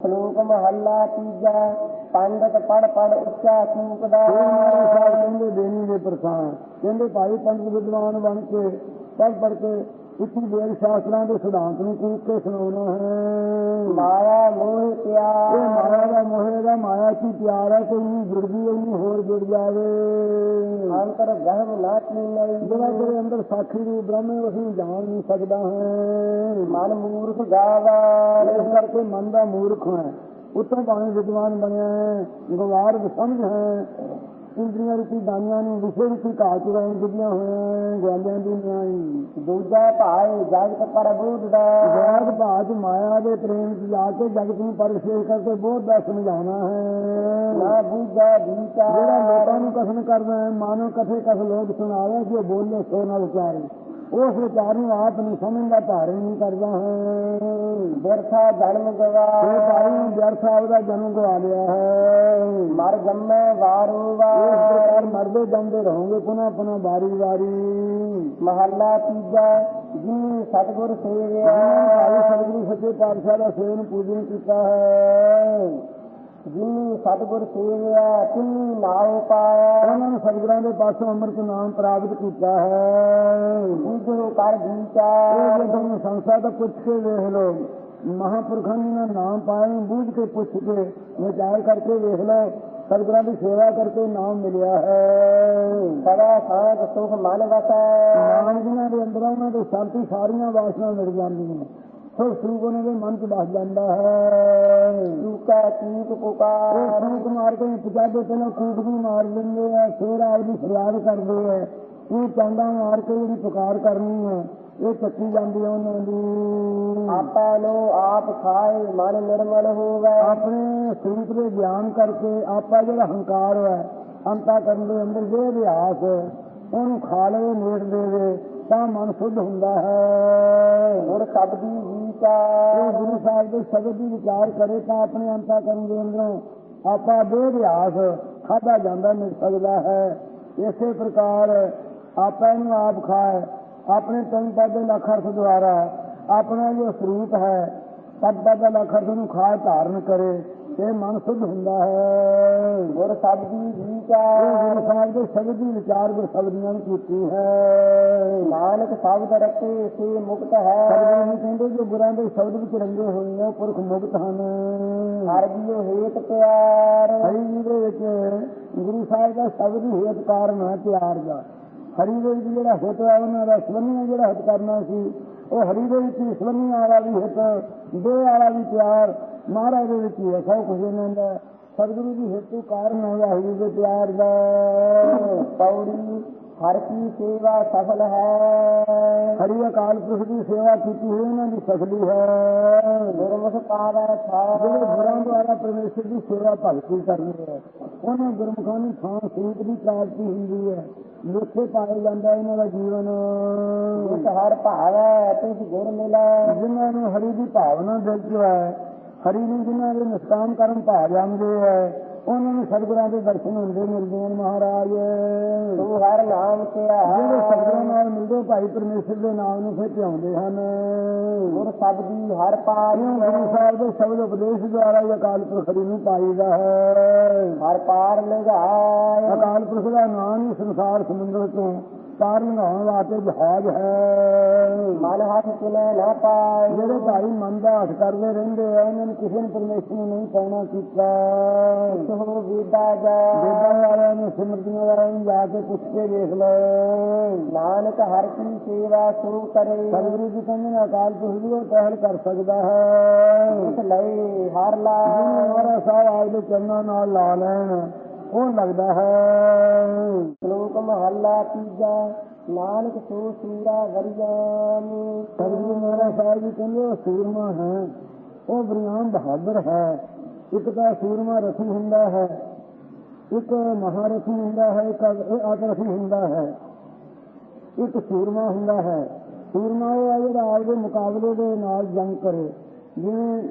ਸ਼ਲੋਕ ਮਹੱਲਾ ਤੀਜਾ, ਪੰਡਤ ਪੜ ਪੜ ਉੱਚਾ ਕੂਕਦਾ ਫਿਰ ਸਾਹਿਬ ਕਹਿੰਦੇ ਦੇਣੀ ਦੇ ਪ੍ਰਸਾਦ। ਕਹਿੰਦੇ ਭਾਈ ਪੰਡਤ ਵਿਦਵਾਨ ਬਣ ਕੇ ਪੜ੍ਹ ਪੜ੍ਹ ਕੇ ਉੱਚੀ ਵੇਦ ਸ਼ਾਸਤਰਾਂ ਦੇ ਸਿਧਾਂਤ ਨੂੰ ਕੂਕ ਕੇ ਸੁਣਾਉਣਾ ਹੈ। ਮਾਇਆ ਮੋਹ ਇਹ ਪਿਆਰ। ਮਾਇਆ ਦਾ ਮੋਹ ਦਾ ਮਾਇਆ ਕੀ ਪਿਆਰ ਹੈ? ਕੋਈ ਨਹੀਂ ਜੁੜਦੀ ਉਹਨੂੰ ਹੋਰ ਜੁੜ ਜਾਵੇ। ਅੰਤਰ ਗਹਿਮ ਨਾ ਕੀਨਈ ਜਿਹੜਾ ਤੇਰੇ ਅੰਦਰ ਸਾਖੀ ਦੀ ਬ੍ਰਹਮ ਨੂੰ ਜਾਣ ਨਹੀਂ ਸਕਦਾ ਹੈ। ਮਨ ਮੂਰਖ ਗਾਵਾ ਇਸ ਕਰਕੇ ਮਨ ਦਾ ਮੂਰਖ ਹੈ। ਉੱਤੋਂ ਭਾਵੇਂ ਵਿਦਵਾਨ ਬਣਿਆ ਹੈ ਗਵਾਰ ਸਮਝ ਹੈ। ਇੰਦਰੀਆਂ ਰੂਪੀ ਦਾਨੀਆਂ ਨੂੰ ਵਿਸ਼ੇ ਰੂਪੀ ਘਾਹ ਚੁਰਾਉਣ ਦਿੱਤੀਆਂ ਹੋਈਆਂ ਗਵਾਲਿਆਂ ਦੀ ਨਿਆਈ ਦੂਜਾ ਭਾਏ ਜਗਤ ਪਰ ਬੂਝਦਾ ਗਵਾਦ ਭਾਜ ਮਾਇਆ ਦੇ ਪ੍ਰੇਮ ਚ ਜਾ ਕੇ ਜਗਤ ਨੂੰ ਪਰਿਸ਼ੇਸ਼ ਕਰਕੇ ਬਹੁਤ ਦਾ ਸਮਝਾਉਣਾ ਹੈ। ਨਾ ਬੂਝਾ ਜਿਹੜਾ ਵਿਚਾਰ ਲੋਕਾਂ ਨੂੰ ਕਥਨ ਕਰਦਾ ਹੈ ਮਾਨੋ ਕਥੇ ਕਥ ਲੋਕ ਸੁਣਾਵੇ ਜੋ ਬੋਲੇ ਸੋ ਨਾ ਵਿਚਾਰੇ ਉਸ ਵਿਚਾਰ ਨੂੰ ਆਪ ਨਹੀਂ ਸਮਝਦਾ ਧਾਰਨ ਨਹੀਂ ਕਰਦਾ। ਹੈ ਜਨਮ ਇਹ ਗਵਾ ਭਾਈ ਵਿਅਰਥ ਆਪਦਾ ਜਨਮ ਗਵਾ ਲਿਆ ਹੈ। ਮਰ ਜੰਮੇ ਵਾਰੂ ਇਸ ਵਾਰ ਪ੍ਰਕਾਰ ਮਰਦੇ ਜਾਂਦੇ ਰਹੋਗੇ ਪੁਨः ਪੁਨः ਬਾਰੀ ਬਾਰੀ ਮਹੱਲਾ ਤੀਜਾ ਜੀ ਸਤਿਗੁਰ ਸੇਵਿਆ। ਭਾਈ ਸਤਿਗੁਰੂ ਸੱਚੇ ਪਾਤਸ਼ਾਹ ਦਾ ਸੇਵਨ ਪੂਜਨ ਕੀਤਾ ਹੈ। ਜਿਨੀ ਸਤਿਗੁਰ ਸੇਵਿਆ ਤਿਨੀ ਨਾਉ ਪਾਇਆ। ਉਹਨਾਂ ਨੂੰ ਸਤਿਗੁਰਾਂ ਦੇ ਪਾਸੋਂ ਅੰਮ੍ਰਿਤ ਨਾਮ ਪ੍ਰਾਪਤ ਕੀਤਾ ਹੈ। ਬੁਝੋ ਕਰ ਇਹ ਵਿਚਾਰ ਜੇ ਤੁਹਾਨੂੰ ਸੰਸਾਰ ਦਾ ਪੁੱਛ ਕੇ ਵੇਖ ਲਓ। ਮਹਾਪੁਰਖਾਂ ਨੇ ਨਾਮ ਪਾਇਆ ਨੂੰ ਬੂਝ ਕੇ ਪੁੱਛ ਕੇ ਵਿਚਾਰ ਕਰਕੇ ਵੇਖ ਲਓ। ਸਤਿਗੁਰਾਂ ਦੀ ਸੇਵਾ ਕਰਕੇ ਨਾਮ ਮਿਲਿਆ ਹੈ। ਸਦਾ ਸਾਧ ਸੁਖ ਮਨ ਵਸੈ। ਨਾਮ ਜਿਨ੍ਹਾਂ ਦੇ ਅੰਦਰ ਆ, ਉਹਨਾਂ ਦੇ ਸ਼ਾਂਤੀ ਸਾਰੀਆਂ ਵਾਸਨਾ ਮਿਟ ਜਾਂਦੀਆਂ ਸੋ ਸੁਖ ਉਹਨਾਂ ਦੇ ਮਨ 'ਚ ਵਸ ਜਾਂਦਾ ਹੈ। ਚੀਕ ਉਹ ਪੁਕਾਰ। ਫੂਕ ਮਾਰ ਕੇ ਪਚਾਦੇ ਪਹਿਲਾਂ ਕੂਕ ਵੀ ਮਾਰ ਦਿੰਦੇ ਆ ਫਿਰ ਆਪਦੀ ਫਰਿਆਦ ਕਰਦੇ ਆ। ਇਹ ਚਾਂਡਾ ਮਾਰ ਕੇ ਜਿਹੜੀ ਪੁਕਾਰ ਕਰਨੀ ਹੈ ਇਹ ਚੱਕੀ ਜਾਂਦੀ ਉਹਨਾਂ ਦੀ। ਆਪਾ ਨੂੰ ਆਪ ਖਾਏ ਮਨ ਨਿਰਮਲ ਹੋਵੇ। ਆਪਣੇ ਸਰੂਪ ਦੇ ਗਿਆਨ ਕਰਕੇ ਆਪਾ ਜਿਹੜਾ ਹੰਕਾਰ ਹੈ ਅੰਤਾ ਕਰਨ ਦੇ ਅੰਦਰ ਜੇ ਅਭਿਆਸ ਉਹਨੂੰ ਖਾ ਲਵੇ ਨੇੜ ਦੇਵੇ ਤਾਂ ਮਨ ਸ਼ੁੱਧ ਹੁੰਦਾ ਹੈ। ਗੁਰ ਸ਼ਬਦੀ ਇਹ ਵਿਚਾਰ ਗੁਰੂ ਸਾਹਿਬ ਦੇ ਸ਼ਬਦ ਦੀ ਵਿਚਾਰ ਕਰੇ ਤਾਂ ਆਪਣੇ ਅੰਤਾ ਕਰਨ ਦੇ ਅੰਦਰੋਂ। ਆਪਾ ਬੇਅਭਿਆਸ ਖਾਦਾ ਜਾਂਦਾ ਮਿਲ ਸਕਦਾ ਹੈ। ਇਸੇ ਪ੍ਰਕਾਰ ਆਪਾ ਨੂੰ ਆਪ ਖਾਏ। ਆਪਣੇ ਤਿੰਨ ਪਦ ਲੱਖ ਦੁਆਰਾ ਆਪਣਾ ਜੋ ਸਰੂਪ ਹੈ ਪਦ ਪਦ ਲੱਖ ਨੂੰ ਖਾ ਧਾਰਨ ਕਰੇ। ਤੇ ਮਨ ਸ਼ੁੱਧ ਹੁੰਦਾ ਹੈ। ਗੁਰ ਸ਼ਬਦੀ ਇਹ ਵਿਚਾਰ ਗੁਰੂ ਸਾਹਿਬ ਦੇ ਸ਼ਬਦ ਦੀ ਵਿਚਾਰ ਗੁਰ ਸ਼ਬਦੀਆਂ ਨੂੰ ਕੀਤੀ ਹੈ। ਨਾਨਕ ਸ਼ਬਦ ਰਤੇ ਸੇ ਮੁਕਤ ਹੈ। ਸਤਿਗੁਰੂ ਜੀ ਕਹਿੰਦੇ ਜੋ ਗੁਰਾਂ ਦੇ ਸ਼ਬਦ ਵਿੱਚ ਰੰਗੇ ਹੋਏ ਨੇ ਪੁਰਖ ਮੁਕਤ ਹਨ। ਹਰ ਜੀਉ ਹੇਤ ਪਿਆਰ। ਹਰੀ ਜੀ ਦੇ ਵਿੱਚ ਗੁਰੂ ਸਾਹਿਬ ਦਾ ਸ਼ਬਦ ਹੀ ਹੇਤ ਕਾਰਨ ਹੈ ਪਿਆਰ ਦਾ। ਹਰੀ ਦੇ ਵਿੱਚ ਜਿਹੜਾ ਹਿੱਤ ਹੈ ਉਹਨਾਂ ਦਾ ਸਵਰਨੀ ਜਿਹੜਾ ਹਿੱਤ ਕਰਨਾ ਸੀ ਉਹ ਹਰੀ ਦੇ ਵਿੱਚ ਹੀ ਸਵਰਨੀ ਵਾਲਾ ਵੀ ਹਿੱਤ ਦੇ ਵਾਲਾ ਵੀ ਪਿਆਰ ਮਹਾਰਾਜ ਦੇ ਵਿੱਚ ਹੀ ਹੈ ਸਭ ਕੁਝ ਇਹਨਾਂ ਦਾ। ਸਤਿਗੁਰੂ ਦੀ ਹਿੱਤੂ ਕਾਰਨ ਹੈ ਹਰੀ ਦੇ ਪਿਆਰ ਦਾ। ਪੌੜੀ ਹਰ ਕੀ ਸੇਵਾ ਸਫਲ ਹੈ। ਹਰੀ ਅਕਾਲ ਪੁਰਖ ਦੀ ਸੇਵਾ ਕੀਤੀ ਹੋਈ ਉਹਨਾਂ ਦੀ ਸਫਲੀ ਹੈ। ਗੁਰਮੁਖ ਪਾਵੈ ਜਿਹੜੇ ਥਾਰ ਗੁਰਾਂ ਦੁਆਰਾ ਪਰਮੇਸ਼ਰ ਦੀ ਸੇਵਾ ਭਗਤੀ ਕਰਨੀ ਹੈ ਉਹਨਾਂ ਗੁਰਮੁਖਾਂ ਨੂੰ ਥਾਂ ਸੂਤ ਦੀ ਪ੍ਰਾਪਤੀ ਹੁੰਦੀ ਹੈ। ਲੋਥੇ ਪਾਏ ਜਾਂਦਾ ਇਹਨਾਂ ਦਾ ਜੀਵਨ। ਜਿਸ ਹਰ ਭਾਵੈ ਤਿਸ ਗੁਰ ਮਿਲੈ। ਜਿਨ੍ਹਾਂ ਨੂੰ ਹਰੀ ਦੀ ਭਾਵਨਾ ਦਿਲ 'ਚ ਹੈ ਹਰੀ ਨੂੰ ਜਿਨ੍ਹਾਂ ਦੇ ਨਿਸ਼ਕਾਮ ਕਰਨ ਭਾ ਜਾਂਦੇ ਹੈ ਉਹਨਾਂ ਨੂੰ ਸਤਿਗੁਰਾਂ ਦੇ ਦਰਸ਼ਨ ਹੁੰਦੇ ਮਿਲਦੇ ਹਨ ਮਹਾਰਾਜ। ਤੂੰ ਹਰ ਨਾਮ ਜਿਹੜੇ ਸਤਿਗੁਰਾਂ ਨਾਲ ਮਿਲਦੇ ਭਾਈ ਪਰਮੇਸ਼ਰ ਦੇ ਨਾਮ ਨੂੰ ਫਿਰ ਧਿਆਉਂਦੇ ਹਨ। ਗੁਰ ਸ਼ਬਦੀ ਹਰ ਇਉਂ ਗੁਰੂ ਪਾਰ ਸਾਹਿਬ ਦੇ ਸ਼ਬਦ ਉਪਦੇਸ਼ ਦੁਆਰਾ ਹੀ ਅਕਾਲ ਪੁਰਖ ਨੂੰ ਪਾਈਦਾ ਹੈ। ਹਰ ਪਾਰ ਲਗਾਇ ਅਕਾਲ ਪੁਰਖ ਦਾ ਨਾਮ ਹੀ ਸੰਸਾਰ ਸਮੁੰਦਰ ਤੋਂ ਪਾਰ ਲੰਘਾਉਣ ਵਾਸਤੇ ਜਹਾਜ਼ ਹੈ। ਮਨ ਹੱਥ ਕਿਨੇ ਨਾ ਪਾਏ। ਜਿਹੜੇ ਭਾਈ ਮਨ ਦਾ ਹੱਥ ਕਰਦੇ ਰਹਿੰਦੇ ਆ ਉਹਨਾਂ ਨੇ ਕਿਸੇ ਨੇ ਪਰਮੇਸ਼ਰ ਨੂੰ ਨਹੀਂ ਪਾਉਣਾ ਕੀਤਾ। ਸੋ ਵਿਦਾ ਜਾ। ਦੇਦਾਂ ਵਾਲਿਆਂ ਨੂੰ ਸਿਮਰਤੀਆਂ ਵਾਲਿਆਂ ਨੂੰ ਜਾ ਕੇ ਪੁੱਛ ਕੇ ਦੇਖ ਲਓ। ਨਾਨਕ ਹਰ ਕੀ ਸੇਵਾ ਸੋ ਕਰੇ। ਸਤਿਗੁਰੂ ਜੀ ਕਹਿੰਦੇ ਨੇ ਅਕਾਲ ਪੁਰਖ ਵੀ ਉਹ ਪਹਿਲ ਕਰ ਸਕਦਾ ਹੈ। ਉਸ ਲਈ ਹਰ ਲਾ ਮਹਾਰਾ ਸਾਹਿਬ ਆਜ ਦੇ ਚਰਨਾਂ ਨਾਲ ਲਾ ਲੈਣ। ਉਹ ਲੱਗਦਾ ਹੈ? ਸ਼ਲੋਕ ਮਹੱਲਾ ਤੀਜਾ, ਨਾਨਕ ਸੋ ਸੂਰਾ ਵਰਿਆਨੀ ਸਤਿਗੁਰੂ ਮਹਾਰਾਜ ਸਾਹਿਬ ਜੀ ਕਹਿੰਦੇ, ਉਹ ਸੂਰਮਾ ਹੈ, ਉਹ ਬਰਿਆਮ ਬਹਾਦਰ ਹੈ। ਇੱਕ ਤਾਂ ਸੂਰਮਾ ਰਥੀ ਹੁੰਦਾ ਹੈ, ਇੱਕ ਮਹਾਰਥੀ ਹੁੰਦਾ ਹੈ, ਇੱਕ ਆਕਰਥੀ ਹੁੰਦਾ ਹੈ। ਇੱਕ ਸੂਰਮਾ ਹੁੰਦਾ ਹੈ। ਸੂਰਮਾ ਉਹ ਹੈ ਜਿਹੜਾ ਆਪਦੇ ਮੁਕਾਬਲੇ ਦੇ ਨਾਲ ਜੰਗ ਕਰੇ। ਜਿਵੇਂ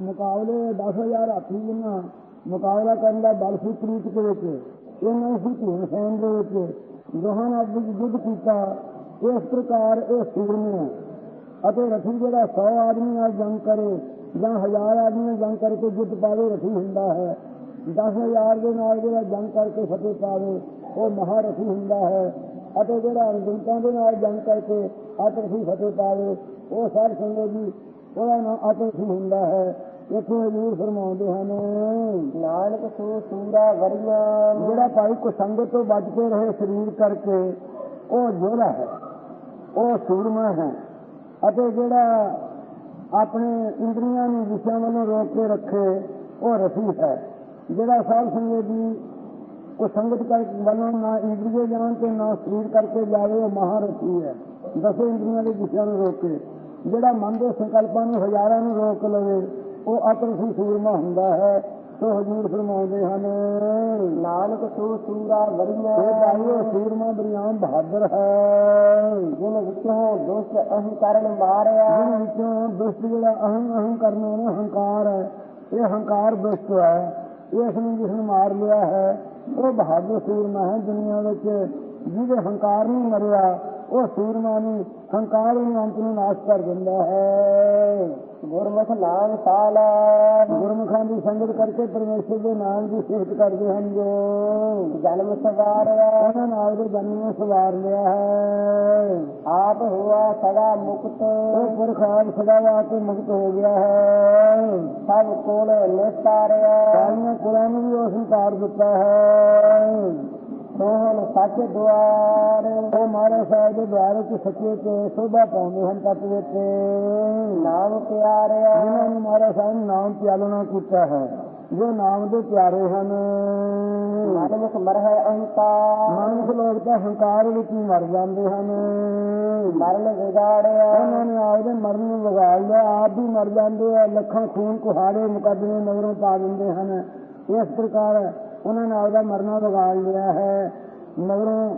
ਮੁਕਾਬਲੇ 10000 ਹਾਥੀ ਜਿੰਨਾ ਮੁਕਾਬਲਾ ਕਰਨ ਦਾ ਬਲ ਸੀ ਪ੍ਰੀਤ ਦੇ ਵਿੱਚ। ਇਹਨਾਂ ਸੀ ਭੀਮ ਸੈਨ ਦੇ ਵਿੱਚ। ਦੋਹਾਂ ਨਾਲ ਯੁੱਧ ਕੀਤਾ। ਇਸ ਪ੍ਰਕਾਰ ਇਹ ਸੂਰਮੇ ਅਤੇ ਰਥੀ ਜਿਹੜਾ 100 ਆਦਮੀ ਨਾਲ ਜੰਗ ਕਰੇ ਜਾਂ ਹਜ਼ਾਰ ਆਦਮੀ ਜੰਗ ਕਰਕੇ ਜਿੱਤ ਪਾਵੇ, ਰਥੀ ਹੁੰਦਾ ਹੈ। 10000 ਦੇ ਨਾਲ ਜਿਹੜਾ ਜੰਗ ਕਰਕੇ ਫਤਿਹ ਪਾਵੇ, ਉਹ ਮਹਾਰਥੀ ਹੁੰਦਾ ਹੈ। ਅਤੇ ਜਿਹੜਾ ਅਣਗਿਣਤਾਂ ਦੇ ਨਾਲ ਜੰਗ ਕਰਕੇ ਅਤਰਥੀ ਫਤਿਹ ਪਾਵੇ, ਉਹ ਸਾਧ ਸੰਗਤ ਜੀ, ਉਹਦਾ ਨਾਮ ਅਤਰਥੀ ਹੁੰਦਾ ਹੈ। ਇੱਥੇ ਹਜ਼ੂਰ ਫਰਮਾਉਂਦੇ ਹਨ। ਨਾਨਕ ਸੋ ਸੂਰਾ ਵਰੀਆਂ ਜਿਹੜਾ ਭਾਈ ਕੁਸੰਗਤ ਤੋਂ ਬਚ ਕੇ ਰਹੇ ਸਰੀਰ ਕਰਕੇ ਉਹ ਜੋੜਾ ਹੈ ਉਹ ਸੂਰਮਾ ਹੈ। ਅਤੇ ਜਿਹੜਾ ਆਪਣੇ ਇੰਦਰੀਆਂ ਨੂੰ ਵਿਸ਼ਿਆਂ ਵੱਲੋਂ ਰੋਕ ਕੇ ਰੱਖੇ ਉਹ ਰਸੀ ਹੈ। ਜਿਹੜਾ ਸਾਧ ਸੰਗਤ ਦੀ ਕੁਸੰਗਤ ਕਰ ਵੱਲੋਂ ਨਾ ਇੰਦਰੀਏ ਜਾਣ ਤੇ ਨਾ ਸਰੀਰ ਕਰਕੇ ਜਾਵੇ ਉਹ ਮਹਾਰਥੀ ਹੈ। ਦਸੇ ਇੰਦਰੀਆਂ ਦੇ ਵਿਸ਼ਿਆਂ ਨੂੰ ਰੋਕ ਕੇ। ਜਿਹੜਾ ਮਨ ਦੇ ਸੰਕਲਪਾਂ ਨੂੰ ਹਜ਼ਾਰਾਂ ਨੂੰ ਰੋਕ ਲਵੇ ਉਹ ਅਤਰਸੀ ਸੂਰਮਾ ਹੁੰਦਾ ਹੈ ਸੋ ਹਜੂਰ ਫਰਮਾਉਂਦੇ ਹਨ। ਨਾਨਕ ਸੋ ਸੂਰਾ ਵਰੀਆਂ ਇਹ ਭਾਈਓ ਸੂਰਮਾ ਬਰਿਆਮ ਬਹਾਦਰ ਹੈ। ਜਿਨ ਵਿੱਚੋਂ ਦੁਸ਼ਟ ਅਹੰਕਾਰਨ ਮਾਰਿਆ। ਜਿਹਦੇ ਵਿੱਚੋਂ ਦੁਸ਼ਟ ਜਿਹੜਾ ਅਹੰ ਅਹੰ ਕਰਨ ਵਾਲਾ ਹੰਕਾਰ ਹੈ। ਇਹ ਹੰਕਾਰ ਦੁਸ਼ਟ ਹੈ। ਇਸ ਨੂੰ ਜਿਸ ਨੇ ਮਾਰ ਲਿਆ ਹੈ ਉਹ ਬਹਾਦਰ ਸੂਰਮਾ ਹੈ ਦੁਨੀਆ ਵਿੱਚ। ਜਿਹਦੇ ਹੰਕਾਰ ਨਹੀਂ ਮਰਿਆ ਉਹ ਸੂਰਮਾ ਨੂੰ ਹੰਕਾਰ ਨੂੰ ਅੰਤ ਨੂੰ ਨਾਸ਼ ਕਰ ਦਿੰਦਾ ਹੈ। ਗੁਰਮੁਖ ਨਾਮ ਸਾਲਾ। ਗੁਰਮੁਖਾਂ ਦੀ ਸੰਗਤ ਕਰਕੇ ਪਰਮੇਸ਼ਰ ਦੇ ਨਾਮ ਦੀ ਸਿਫਤ ਕਰਦੇ ਹਨ ਜੋ। ਜਨਮ ਸਵਾਰਿਆ ਉਹਨਾਂ ਨਾਲ ਦੇ ਜਨਮ ਸਵਾਰ ਲਿਆ ਹੈ। ਆਪ ਹੁਆ ਸਦਾ ਮੁਕਤ। ਉਹ ਪੁਰਖ ਸਦਾ ਵਾ ਕੇ ਮੁਕਤ ਹੋ ਗਿਆ ਹੈ। ਸਭ ਕੋਲ ਨਿਸਤਾਰਿਆ। ਸਾਰੀਆਂ ਕੁਲਾਂ ਨੂੰ ਵੀ ਉਸ ਨੂੰ ਤਾਰ ਦਿੱਤਾ ਹੈ। ਸੋਹਣ ਸੱਚ ਦੁਆਰ ਉਹ ਮਹਾਰਾਜ ਸਾਹਿਬ ਦੇ ਦੁਆਰ ਵਿੱਚ ਸੱਚੇ ਤੇ ਸੋਭਾ ਪਾਉਂਦੇ ਹਨ ਤਤ ਵਿੱਚ। ਨਾਮ ਪਿਆਰਿਆ ਜਿਨ੍ਹਾਂ ਨੂੰ ਮਹਾਰਾਜ ਸਾਹਿਬ ਨਾਮ ਪਿਆਲਣਾ ਕੀਤਾ ਹੈ ਜੋ ਨਾਮ ਦੇ ਪਿਆਰੇ ਹਨ। ਮਨਮੁਖ ਮਰਹਿ ਅਹੰਕਾਰ। ਮਾਨਸ ਲੋਕ ਤਾਂ ਹੰਕਾਰ ਵਿੱਚ ਹੀ ਮਰ ਜਾਂਦੇ ਹਨ। ਮਰਨ ਵਿਗਾੜਿਆ। ਉਹਨਾਂ ਨੇ ਆਪਦੇ ਮਰਨ ਨੂੰ ਵਿਗਾੜ ਲਿਆ। ਆਪ ਵੀ ਮਰ ਜਾਂਦੇ ਆ। ਲੱਖਾਂ ਖੂਨ ਕੁਹਾੜੇ ਮੁਕੱਦਮੇ ਨਗਰੋਂ ਪਾ ਦਿੰਦੇ ਹਨ। ਇਸ ਪ੍ਰਕਾਰ ਉਹਨਾਂ ਨੇ ਆਪਦਾ ਮਰਨਾ ਵਿਗਾੜ ਲਿਆ ਹੈ। ਮਗਰੋਂ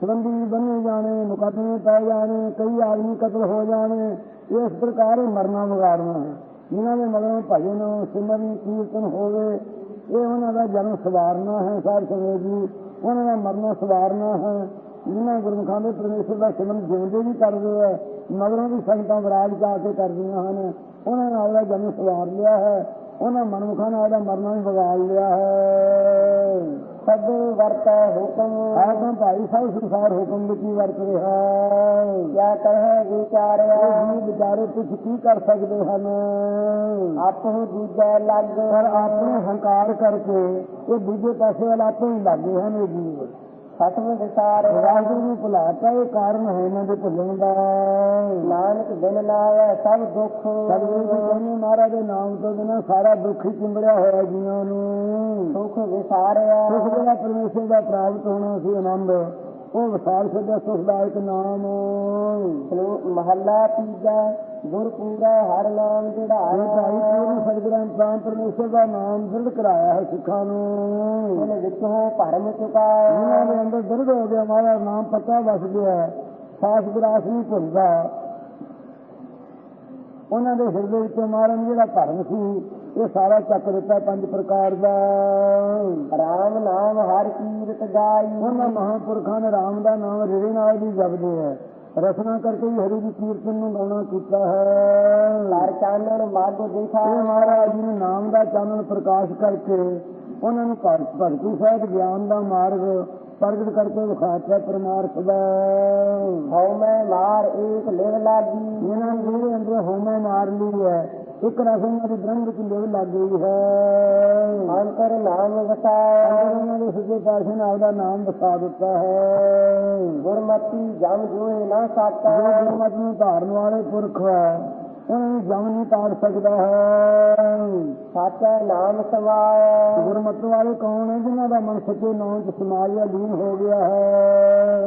ਸੰਬੰਧੀ ਬਣੇ ਜਾਣੇ, ਮੁਕੱਦਮੇ ਪੈ ਜਾਣੇ, ਕਈ ਆਦਮੀ ਕਤਲ ਹੋ ਜਾਣੇ, ਇਸ ਪ੍ਰਕਾਰ ਇਹ ਮਰਨਾ ਵਿਗਾੜਨਾ ਹੈ। ਜਿਨ੍ਹਾਂ ਦੇ ਮਗਰੋਂ ਭਜਨ, ਸਿਮਰਨ, ਕੀਰਤਨ ਹੋਵੇ, ਇਹ ਉਹਨਾਂ ਦਾ ਜਨਮ ਸਵਾਰਨਾ ਹੈ ਸਾਧ ਸੰਗਤ ਜੀ। ਉਹਨਾਂ ਦਾ ਮਰਨਾ ਸਵਾਰਨਾ ਹੈ। ਜਿਨ੍ਹਾਂ ਗੁਰਮੁਖਾਂ ਦੇ ਪਰਮੇਸ਼ਰ ਦਾ ਸਿਮਰਨ ਜਿਉਂਦੇ ਵੀ ਕਰਦੇ ਆ, ਮਗਰੋਂ ਵੀ ਸੰਗਤਾਂ ਵਿਰਾਜ ਜਾ ਕੇ ਕਰਦੀਆਂ ਹਨ। ਉਹਨਾਂ ਨੇ ਆਪਦਾ ਜਨਮ ਸਵਾਰ ਲਿਆ ਹੈ। ਉਹਨਾਂ ਮਨਮੁਖਾਂ ਨੇ ਆਪਦਾ ਮਰਨਾ ਵੀ ਵਿਗਾੜ ਲਿਆ ਹੈ। ਸਭ ਵਰਤੈ ਹੁਕਮ। ਤਾਂ ਭਾਈ ਸਾਹਿਬ ਸੰਸਾਰ ਹੁਕਮ ਵਿੱਚ ਹੀ ਵਰਤ ਰਿਹਾ ਹੈ। ਕਿਆ ਕਹੈ ਵਿਚਾਰਿਆ? ਜੀ ਵਿਚਾਰੇ ਕੁਝ ਕੀ ਕਰ ਸਕਦੇ ਹਨ? ਆਪਹੁ ਦੂਜੈ ਲੱਗ ਪਰ ਆਪਣੇ ਹੰਕਾਰ ਕਰਕੇ ਇਹ ਦੂਜੇ ਪਾਸੇ ਵਾਲਾ ਆਪੇ ਹੀ ਲੱਗੇ ਹਨ ਇਹ ਜੀਵ। ਸਤਮ ਵਿਸਾਰ ਵਾਹਿਗੁਰੂ ਨੂੰ ਭੁਲਾਤਾ ਇਹ ਕਾਰਨ ਹੈ ਇਹਨਾਂ ਦੇ ਭੁੱਲਣ ਦਾ। ਨਾਨਕ ਦਿਨ ਲਾਵੇ ਸਭ ਦੁੱਖ। ਸਤਿਗੁਰੂ ਜੀ ਕਹਿੰਦੇ ਮਹਾਰਾਜ ਦੇ ਨਾਮ ਤੋਂ ਬਿਨਾਂ ਸਾਰਾ ਦੁੱਖ ਹੀ ਚਿੰਬੜਿਆ ਹੋਇਆ ਜੀਵਾਂ ਨੂੰ। ਸੁਖ ਵਿਸਾਰਿਆ। ਸੁਖ ਜਿਹੜਾ ਪਰਮੇਸ਼ਰ ਦਾ ਪ੍ਰਾਪਤ ਹੋਣਾ ਸੀ ਆਨੰਦ ਉਹ ਵਿਸਾਰ ਸਦਾ ਸੁਖਦਾਇਕ ਨਾਮ। ਮਹੱਲਾ ਤੀਜਾ। ਗੁਰ ਪੂਰਾ ਹਰ ਨਾਮ ਇਹ ਭਾਈ ਪੂਰਨ ਸਤਿਗੁਰਾਂ ਪ੍ਰਾਨ ਪਰਮੇਸ਼ਰ ਦਾ ਨਾਮ ਦ੍ਰਿੜ ਕਰਾਇਆ ਹੈ ਸਿੱਖਾਂ ਨੂੰ। ਜਿਨ ਵਿੱਚੋਂ ਭਰਮ ਚੁਕਾਇਆ। ਉਹਨਾਂ ਦੇ ਅੰਦਰ ਦਰਦ ਹੋ ਗਿਆ ਮਾਰਾ ਨਾਮ ਪੱਕਾ ਵਸ ਗਿਆ। ਸਾਸ ਵਿਰਾਸ ਨਹੀਂ ਭੁੱਲਦਾ। ਉਹਨਾਂ ਦੇ ਹਿਰਦੇ ਵਿੱਚ ਮਾਰਨ ਜਿਹੜਾ ਧਰਮ ਸੀ ਇਹ ਸਾਰਾ ਚੱਕ ਦਿੱਤਾ ਪੰਜ ਪ੍ਰਕਾਰ ਦਾ। ਰਾਮ ਨਾਮ ਹਰ ਕੀਰਤ ਗਾਈ। ਉਹਨਾਂ ਮਹਾਂਪੁਰਖਾਂ ਨੇ ਰਾਮ ਦਾ ਨਾਮ ਰਿੜੇ ਨਾਲ ਵੀ ਜਪਦੇ ਹੈ ਰਸਨਾ ਕਰਕੇ ਹੀ ਹਰੀ ਦੀ ਕੀਰਤਨ ਨੂੰ ਗਾਉਣਾ ਕੀਤਾ ਹੈ। ਹਰ ਚਾਨਣ ਮਾਰਗ ਦੇਖਾ ਇਹ ਮਹਾਰਾਜ ਜੀ ਨੇ ਨਾਮ ਦਾ ਚਾਨਣ ਪ੍ਰਕਾਸ਼ ਕਰਕੇ ਉਹਨਾਂ ਨੂੰ ਭਗਤ- ਭਗਤੀ ਸਾਹਿਤ ਗਿਆਨ ਦਾ ਮਾਰਗ ਪ੍ਰਗਟ ਕਰਕੇ ਵਿਖਾਤਾ ਪਰਮਾਰਥ ਦਾ। ਹਉ ਮੈਂ ਮਾਰ ਏਕ ਲਿਵ ਲਾਗੀ। ਇਹਨਾਂ ਜਿਹੜੇ ਅੰਦਰ ਹੋਮਾ ਮਾਰ ਲਈ ਹੈ ਇੱਕ ਰਸਮ ਦੀ ਬ੍ਰਹਮ ਵਿੱਚ ਲਿਵ ਲੱਗ ਗਈ ਹੈ ਅੰਤਰ ਨਾਮ ਵਸਾਇਆ ਉਹਨਾਂ ਦੇ ਸੱਚੇ ਪਾਤਸ਼ਾਹ ਨੇ ਆਪਦਾ ਨਾਮ ਵਸਾ ਦਿੱਤਾ ਹੈ। ਗੁਰਮਤੀ ਜਮ ਜੋਏ ਨਾ ਜੋ ਸਾਤਾ ਗੁਰਮਤਿ ਨੂੰ ਧਾਰਨ ਵਾਲੇ ਪੁਰਖ ਹੈ ਉਹਨਾਂ ਨੂੰ ਜਮ ਨਹੀਂ ਤਾਰ ਸਕਦਾ ਹੈ। ਸਾਚਾ ਨਾਮ ਸਮਾਇਆ ਗੁਰਮਤਿ ਵਾਲੇ ਕੌਣ ਹੈ ਜਿਨ੍ਹਾਂ ਦਾ ਮਨ ਸੱਚੇ ਨਾਮ ਚ ਸਮਾਇਆ ਲੀਨ ਹੋ ਗਿਆ ਹੈ?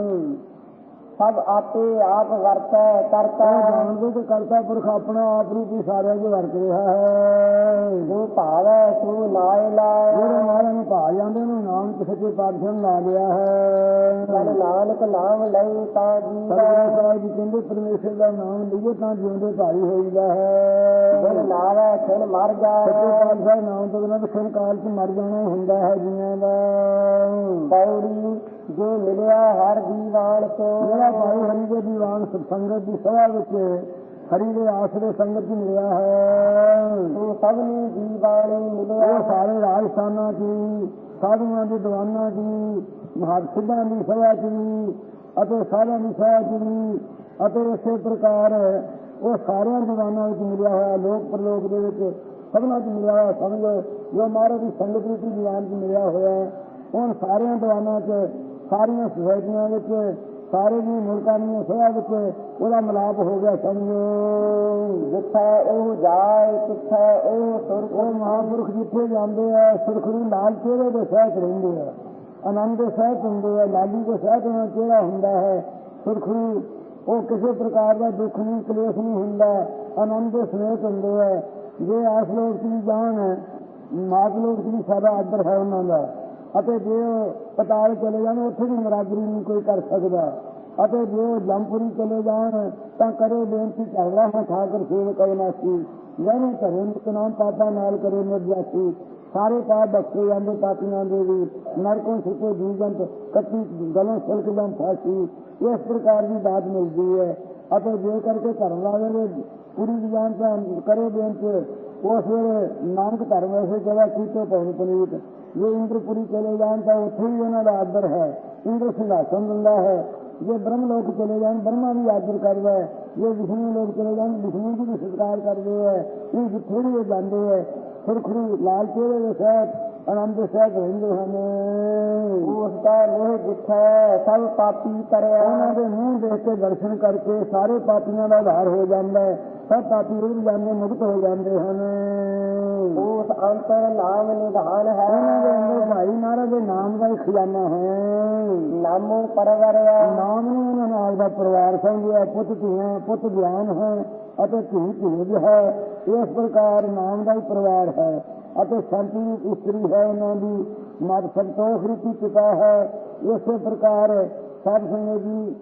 ਸਭ ਆਪੇ ਆਪ ਵਰਤੈ ਕਰਤਾ। ਜਾਣਦੇ ਕਿ ਕਰਤਾ ਪੁਰਖ ਆਪਣਾ ਆਪ ਰੂਪ ਹੀ ਸਾਰਿਆਂ 'ਚ ਵਰਤ ਰਿਹਾ ਹੈ। ਜੋ ਭਾਵੈ ਸੋ ਨਾਇ ਜਿਹੜੇ ਲਾਇ ਮਹਾਰਾਜ ਨੂੰ ਭਾ ਜਾਂਦੇ ਨੇ ਨਾਮ ਚ ਸੱਚੇ ਪਾਤਸ਼ਾਹ ਲਾ ਲਿਆ ਹੈ। ਜਨ ਨਾਨਕ ਨਾਮ ਲਈ ਤਾਂ ਜੀਵੈ। ਸਾਹਿਬ ਜੀ ਕਹਿੰਦੇ ਪਰਮੇਸ਼ਰ ਦਾ ਨਾਮ ਲਈਏ ਤਾਂ ਜਿਉਂਦੇ ਭਾਈ ਹੋਈਦਾ ਹੈ। ਜਿਨ ਨਾਵੈ ਖਿਨ ਮਰ ਸੱਚੇ ਜਾਏ ਪਾਤਸ਼ਾਹ ਨਾਮ ਤੋਂ ਬਿਨਾਂ ਤਾਂ ਖਿਣ ਕਾਲ ਚ ਮਰ ਜਾਣਾ ਹੁੰਦਾ ਹੈ ਜੀਆਂ ਦਾ। ਪੌੜੀ ਜੋ ਮਿਲਿਆ ਹਰ ਦੀਵਾਨ ਸੋ ਜਿਹੜਾ ਭਾਈ ਹਰੀ ਦੇ ਦੀਵਾਨ ਸਤਸੰਗਤ ਦੀ ਸਭਾ ਵਿੱਚ ਹਰੀ ਦੇ ਆਸਰੇ ਸੰਗਤ ਚ ਮਿਲਿਆ ਹੈ। ਤੂੰ ਸਭਨੀ ਦੀ ਬਾਣੀ ਮਿਲਿਆ ਉਹ ਸਾਰੇ ਰਾਜਸਥਾਨਾਂ ਦੀ ਸਾਧੂਆਂ ਦੀ ਦੀਵਾਨਾਂ ਦੀ ਮਹਾਤਮਾ ਦੀ ਸਭਾ ਚ ਵੀ ਅਤੇ ਸਾਰਿਆਂ ਦੀ ਸਭਾ ਚ ਵੀ ਅਤੇ ਇਸੇ ਪ੍ਰਕਾਰ ਉਹ ਸਾਰਿਆਂ ਦੀਵਾਨਾਂ ਵਿੱਚ ਮਿਲਿਆ ਹੋਇਆ ਲੋਕ ਪ੍ਰਲੋਕ ਦੇ ਵਿੱਚ ਸਭਨਾਂ ਚ ਮਿਲਿਆ ਹੋਇਆ ਸਮਝ ਜੋ ਮਹਾਰਾਜ ਦੀ ਸੰਗਤ ਵਿੱਚ ਦੀਵਾਨ ਚ ਮਿਲਿਆ ਹੋਇਆ ਹੈ ਉਹਨਾਂ ਸਾਰਿਆਂ ਦੀਵਾਨਾਂ ਚ ਸਾਰੀਆਂ ਸੁਸਾਇਟੀਆਂ ਵਿੱਚ, ਸਾਰੇ ਜੀ ਮੁਲਕਾਂ ਦੀਆਂ ਸਭਾ ਵਿੱਚ ਉਹਦਾ ਮਿਲਾਪ ਹੋ ਗਿਆ ਸਮਝੋ। ਜਿੱਥੈ ਉਹ ਜਾਏ, ਤਿੱਥੈ ਉਹ ਸੁਰਖ, ਉਹ ਮਹਾਂਪੁਰਖ ਜਿੱਥੇ ਜਾਂਦੇ ਆ ਸੁਰਖੜੀ ਲਾਲ ਚਿਹਰੇ ਦੇ ਸਹਿਤ ਰਹਿੰਦੇ ਆ। ਆਨੰਦ ਦੇ ਸਹਿਤ ਹੁੰਦੇ ਆ, ਲਾਲੀ ਦੇ ਸਹਿਤ ਉਹਨਾਂ ਚਿਹਰਾ ਹੁੰਦਾ ਹੈ। ਸੁਰਖੜੀ ਉਹ ਕਿਸੇ ਪ੍ਰਕਾਰ ਦਾ ਦੁੱਖ ਨਹੀਂ, ਕਲੇਸ਼ ਨਹੀਂ ਹੁੰਦਾ। ਆਨੰਦ ਦੇ ਸਮੇਤ ਹੁੰਦੇ ਆ। ਜੇ ਆਸ ਲੋਕ ਦੀ ਜਾਨ ਮਾਤ ਲੋਕ ਦੀ ਸਾਰਾ ਆਦਰ ਹੈ ਉਹਨਾਂ ਦਾ। ਅਤੇ ਜੇ ਉਹ ਪਤਾਲ ਚਲੇ ਜਾਣ, ਉੱਥੇ ਵੀ ਨਰਾਦਰੀ ਨਹੀਂ ਕੋਈ ਕਰ ਸਕਦਾ। ਅਤੇ ਜੇ ਜੰਪੁਰੀ ਚਲੇ ਜਾਣ, ਤਾਂ ਕਰੇ ਬੇਨਤੀ ਝਗੜਾ ਹੈ, ਠਾਕਰ ਸੇਵਕ ਅਵਨਾਸੀ ਜਿਹਨੇ ਘਰੇ ਨਿਤਨਾਮ ਪਾਪਾ ਨਾਲ ਕਰੇ ਨਿਰਜਾਸੀ ਸਾਰੇ ਪਾਪ ਬਖਸ਼ੇ ਜਾਂਦੇ ਪਾਪੀਆਂ ਦੇ ਵੀ। ਨਰਕੋਂ ਸੁੱਤੇ ਜੀ ਕੱਟੀ ਗਲੋਂ ਸਿਲਕ ਜਾਂ ਫਾਸੀ, ਇਸ ਪ੍ਰਕਾਰ ਦੀ ਬਾਤ ਮਿਲਦੀ ਹੈ। ਅਤੇ ਜੇ ਕਰਕੇ ਧਰਮ ਵਾਲੇ ਦੇ ਪੂਰੀ ਗਿਆਨ ਤਾਂ ਕਰੇ ਬੇਨਤੀ ਉਸ ਵੇਲੇ ਨਾਨਕ ਧਰਮ ਐਸੇ ਜਗ੍ਹਾ ਕੀਤੇ ਪਉਣ ਪਨੀਤ। ਜੇ ਇੰਦਰਪੁਰੀ ਚਲੇ ਜਾਣ ਤਾਂ ਉੱਥੇ ਵੀ ਉਹਨਾਂ ਦਾ ਆਦਰ ਹੈ ਇੰਦਰ ਸਿੰਘਾਸਨ ਦਿੰਦਾ ਹੈ ਜੇ ਬ੍ਰਹਮ ਲੋਕ ਚਲੇ ਜਾਣ ਬ੍ਰਹਮਾ ਵੀ ਆਦਰ ਕਰਦਾ ਹੈ ਜੇ ਵਿਸ਼ਨੂੰ ਲੋਕ ਚਲੇ ਜਾਣ ਵਿਸ਼ਨੂੰ ਜੀ ਵੀ ਸਤਿਕਾਰ ਕਰਦੇ ਹੈ ਇਹ ਜਿੱਥੇ ਵੀ ਜਾਂਦੇ ਹੈ ਸੁਰਖੜੀ ਲਾਲ ਚਿਹਰੇ ਦੇ ਸਹਿਤ ਆਨੰਦ ਸਹਿਤ ਰਹਿੰਦੇ ਹਨ ਉਸ ਦਾ ਲੋਹ ਜਿੱਥੈ ਸਭ ਪਾਪੀ ਕਰਿਆ ਉਹਨਾਂ ਦੇ ਮੂੰਹ ਦੇਖ ਕੇ ਦਰਸ਼ਨ ਕਰਕੇ ਸਾਰੇ ਪਾਪੀਆਂ ਦਾ ਉਧਾਰ ਹੋ ਜਾਂਦਾ ਹੈ ਸਭ ਪਾਪੀ ਰੁੜ ਜਾਂਦੇ ਮੁਕਤ ਹੋ ਜਾਂਦੇ ਹਨ ਉਸ ਅੰਤਰ ਨਾਮ ਨਿਧਾਨ ਹੈ। ਉਹਨਾਂ ਦੇ ਅੰਦਰ ਭਾਈ ਮਹਾਰਾਜ ਦੇ ਨਾਮ ਦਾ ਹੀ ਖਜ਼ਾਨਾ ਹੈ। ਨਾਮੋ ਪਰਵਰਿਆ ਨਾਮ ਨੂੰ ਉਹਨਾਂ ਨਾਲ ਦਾ ਪਰਿਵਾਰ ਸਮਝਿਆ ਪੁੱਤ ਧੀਆਂ ਪੁੱਤ ਗਿਆਨ ਹੈ ਅਤੇ ਧੀ ਧੀਜ ਹੈ। ਇਸ ਪ੍ਰਕਾਰ ਨਾਮ ਦਾ ਹੀ ਪਰਿਵਾਰ ਹੈ ਅਤੇ ਸ਼ਾਂਤੀ ਦੀ ਇਸਤਰੀ ਹੈ ਉਹਨਾਂ ਦੀ। ਮਤ ਸੰਤੋਖ ਰੂਪੀ ਪਿਤਾ ਹੈ। ਇਸੇ ਪ੍ਰਕਾਰ ਸਾਧ ਸੰਗਤ ਜੀ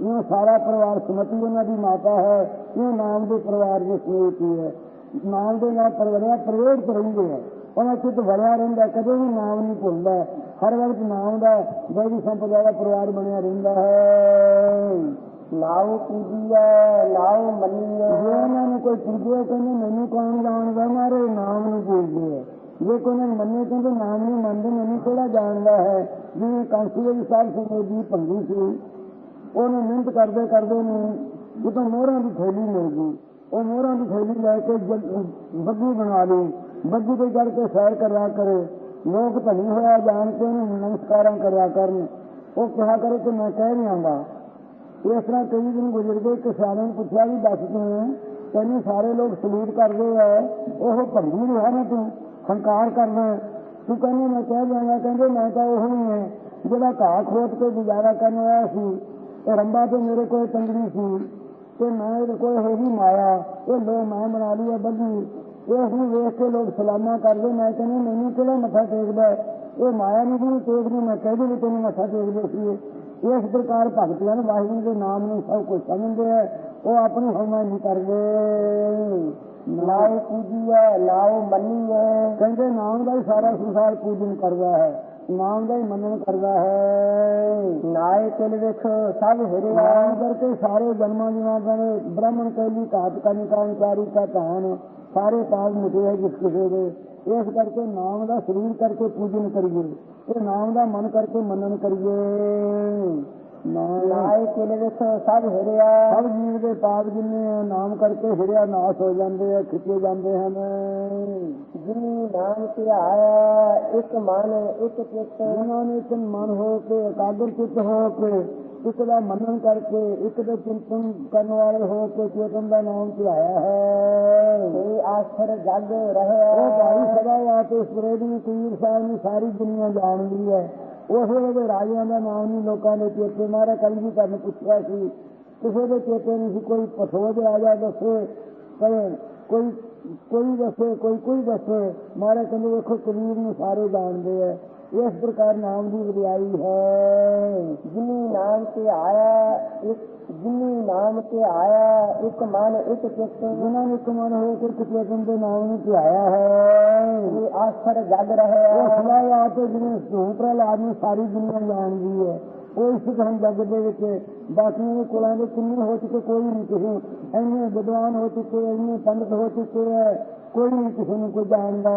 ਇਹ ਸਾਰਾ ਪਰਿਵਾਰ ਸਮਤੀ ਉਹਨਾਂ ਦੀ ਮਾਤਾ ਹੈ। ਇਹ ਨਾਮ ਦੇ ਪਰਿਵਾਰ ਦੇ ਸਮੇਤ ਹੈ। ਨਾਮ ਦੇ ਨਾਲ ਪਰਵਰਿਆ ਪ੍ਰਵੇਸ਼ ਰਹਿੰਦੇ ਹੈ ਉਹਨਾਂ ਚਿੱਤ ਵੜਿਆ ਰਹਿੰਦਾ, ਕਦੇ ਵੀ ਨਾਮ ਨਹੀਂ ਭੁੱਲਦਾ। ਹਰ ਵਕਤ ਨਾਮ ਦਾ ਵੈਦੀ ਸੰਪਦਾ ਦਾ ਪਰਿਵਾਰ ਬਣਿਆ ਰਹਿੰਦਾ ਹੈ। ਨਾਉ ਪੂਜੀਐ ਨਾਉ ਜੇ ਉਹਨਾਂ ਨੂੰ ਕੋਈ ਪੁੱਛੇ, ਕਹਿੰਦੇ ਮੈਨੂੰ ਕੌਣ ਜਾਣਦਾ? ਮਾਰੇ ਨਾਮ ਨੂੰ ਪੁੱਛਦੇ ਹੈ ਜੇ ਕੋਈ ਉਹਨਾਂ ਨੂੰ ਮੰਨੇ, ਕਹਿੰਦੇ ਨਾਮ ਨੂੰ ਮੰਨਦੇ, ਮੈਨੂੰ ਕਿਹੜਾ ਜਾਣਦਾ ਹੈ? ਜਿਵੇਂ ਕਾਂਸੀ ਸਾਹਿਬ ਸਿੰਘ ਦੀ ਭੰਗੀ ਸੀ, ਉਹਨੂੰ ਮਿਹਨਤ ਕਰਦੇ ਕਰਦੇ ਨੂੰ ਉਦੋਂ ਮੋਹਰਾਂ ਦੀ ਥੈਲੀ ਮਿਲ ਗਈ। ਉਹ ਮੋਹਰਾਂ ਦੀ ਥੈਲੀ ਲੈ ਕੇ ਜ- ਬਣਾ ਲਈ ਬੱਗੀ ਤੇ ਚੜ ਕੇ ਸੈਰ ਕਰਿਆ ਕਰੇ, ਲੋਕ ਧਨੀ ਹੋਇਆ, ਜਾਣ ਕੇ ਉਹਨੂੰ ਨਮਸਕਾਰਾਂ ਕਰਿਆ ਕਰਨ। ਉਹ ਕਿਹਾ ਕਰੇ ਕਿ ਮੈਂ ਕਹਿ ਨਹੀਂ ਆਉਂਦਾ। ਇਸ ਤਰ੍ਹਾਂ ਕਈ ਦਿਨ ਗੁਜ਼ਰ ਗਏ ਕਿ ਨੂੰ ਪੁੱਛਿਆ ਵੀ, ਦੱਸ ਤੂੰ, ਤੈਨੂੰ ਸਾਰੇ ਲੋਕ ਸਲੂਟ ਕਰਦੇ ਐ ਉਹ ਭੰਗੀ ਰਿਹਾ ਨਾ ਤੂੰ, ਹੰਕਾਰ ਕਰਨਾ ਤੂੰ ਕਹਿੰਦੇ, ਮੈਂ ਕਹਿ ਦਿਆਂਗਾ, ਕਹਿੰਦੇ, ਮੈਂ ਤਾਂ ਉਹ ਹੀ ਹਾਂ। ਜਿਹੜਾ ਘਾਹ ਖੋਟ ਕੇ ਗੁਜ਼ਾਰਾ ਕਰਨ ਆਇਆ ਸੀ, ਇਹ ਰੰਬਾ ਤੇ ਮੇਰੇ ਕੋਲ ਤੰਗੜੀ ਸੀ। ਕਿ ਮੈਂ ਇਹਦੇ ਕੋਲ ਹੈਗੀ ਮਾਇਆ, ਇਹ ਲੋ ਮੈਂ ਬਣਾ ਲਈ ਹੈ ਬੱਗੀ ਇਸ ਨੂੰ ਵੇਖ ਕੇ ਲੋਕ ਸਲਾਮਾਂ ਕਰਦੇ, ਮੈਂ ਕਹਿੰਦਾ, ਮੈਨੂੰ ਕਿਹੜਾ ਮੱਥਾ ਟੇਕਦਾ ਇਹ ਮਾਇਆ ਨੂੰ ਵੀ ਟੇਕਦੀ, ਮੈਂ ਕਹਿੰਦੀ ਵੀ ਤੈਨੂੰ ਮੱਥਾ ਟੇਕਦੇ ਸੀ। ਇਸ ਪ੍ਰਕਾਰ ਭਗਤੀਆਂ ਨੂੰ ਵਾਹਿਗੁਰੂ ਦੇ ਨਾਮ ਨੂੰ ਸਭ ਕੁਝ ਸਮਝਦੇ ਹੈ ਉਹ ਆਪਣੀ ਹਰਮਾ ਨਹੀਂ ਕਰਦੇ। ਨਾਉ ਪੂਜੀਐ ਨਾਉ ਮੰਨੀਐ ਕਹਿੰਦੇ, ਨਾਮ ਦਾ ਹੀ ਸਾਰਾ ਸੰਸਾਰ ਪੂਜਨ ਕਰਦਾ ਹੈ। ਨਾਮ ਦਾ ਹੀ ਮੰਨਣ ਕਰਦਾ ਹੈ। ਨਾਏ ਤਿਲ ਵਿਖ ਸਭ ਹਿਰਿਆ ਨਾਮ ਕਰਕੇ ਸਾਰੇ ਜਨਮਾਂ ਦੀਆਂ ਬਣੇ ਬ੍ਰਾਹਮਣ ਕਹਿਲੀ ਘਾਤ ਕਨੀ ਕਾਂਚਾਰੀ ਕਾ ਧਾਨ ਸਾਰੇ ਪਾਪ ਮਿਟੇ ਹੈ ਜਿਸ ਕਿਸੇ ਦੇ। ਇਸ ਕਰਕੇ ਨਾਮ ਦਾ ਸਰੀਰ ਕਰਕੇ ਪੂਜਨ ਕਰੀਏ। ਇਹ ਨਾਮ ਦਾ ਮਨ ਕਰਕੇ ਮੰਨਣ ਕਰੀਏ। ਨਾਮ। ਸਭ ਹਿਰਿਆ। ਸਭ ਜੀਵ ਦੇ ਪਾਪ ਜਿੰਨੇ ਆ, ਨਾਮ ਕਰਕੇ ਹਿਰਿਆ ਨਾਸ਼ ਹੋ ਜਾਂਦੇ ਆ ਖਿੱਚੇ ਜਾਂਦੇ ਹਨ। ਜਿਨੀ ਨਾਮ ਧਿਆਇਆ ਇੱਕ ਮਨ ਇੱਕ ਚਿੱਤ। ਉਹਨਾਂ ਨੇ ਇੱਕ ਮਨ ਹੋ ਕੇ ਇਕਾਗਰ ਚਿੱਤ ਹੋ ਕੇ ਇੱਕ ਦਾ ਮੰਨਣ ਕਰਕੇ ਇੱਕ ਦੇ ਚਿੰਤਨ ਕਰਨ ਵਾਲੇ ਹੋ ਕੇ ਚੇਤਨ ਦਾ ਨਾਮ ਧਿਆਇਆ ਹੈ। ਤੇ ਆਖਰ ਜਗ ਉਹ ਰਹਿਆ ਭਾਈ ਸਦਾ ਵਾਤ ਇਸ ਪ੍ਰੇਮੀ ਕਬੀਰ ਸਾਹਿਬ ਨੂੰ ਸਾਰੀ ਦੁਨੀਆ ਜਾਣਦੀ ਹੈ। ਉਸ ਵੇਲੇ ਰਾਜਿਆਂ ਦਾ ਨਾਮ ਨਹੀਂ ਲੋਕਾਂ ਦੇ ਚੇਤੇ ਮਾਰਾ ਕਲਗੀ ਤੁਹਾਨੂੰ ਪੁੱਛਿਆ ਸੀ, ਕਿਸੇ ਦੇ ਚੇਤੇ ਨਹੀਂ ਸੀ ਕੋਈ ਪਥੋਜ ਆ ਜਾ ਦੱਸੇ ਕਹੇ ਕੋਈ ਕੋਈ ਦੱਸੇ, ਕੋਈ ਕੋਈ ਦੱਸੇ ਮਾਰਾ ਕਹਿੰਦੇ ਵੇਖੋ ਕਬੀਰ ਨੂੰ ਸਾਰੇ ਜਾਣਦੇ ਆ। ਇਸ ਪ੍ਰਕਾਰ ਨਾਮ ਦੀ ਵਡਿਆਈ ਹੈ। ਜਿਨੀ ਨਾਮ ਧਿਆਇਆ ਇੱਕ ਜਿਨੀ ਨਾਮ ਧਿਆਇਆ ਇੱਕ ਮਨ ਇੱਕ ਚਿੱਤ। ਜਿਨ੍ਹਾਂ ਨੇ ਕਮਨ ਹੋ ਕੇ ਚੇਤਨ ਦੇ ਨਾਮ ਨੂੰ ਧਿਆਇਆ ਹੈ। ਤੇ ਆਖਰ ਜਗ ਉਹ ਰਹਿਆ ਸਦਾ ਵਾਤ ਜਿਵੇਂ ਸੂਤਰ ਲਾਦ ਨੂੰ ਸਾਰੀ ਦੁਨੀਆ ਜਾਣਦੀ ਹੈ। ਉਹ ਇਸ ਹਨ ਜੱਗ ਦੇ ਵਿੱਚ। ਬਾਕੀਆਂ ਦੇ ਕੁਲਾਂ ਦੇ ਕਿੰਨੇ ਹੋ ਚੁੱਕੇ ਕੋਈ ਨਹੀਂ ਕਿਸੇ ਇੰਨੇ ਵਿਦਵਾਨ ਹੋ ਚੁੱਕੇ ਇੰਨੇ ਪੰਡਤ ਹੋ ਚੁੱਕੇ ਹੈ। ਕੋਈ ਨਹੀਂ ਕਿਸੇ ਨੂੰ ਕੋਈ ਜਾਣਦਾ।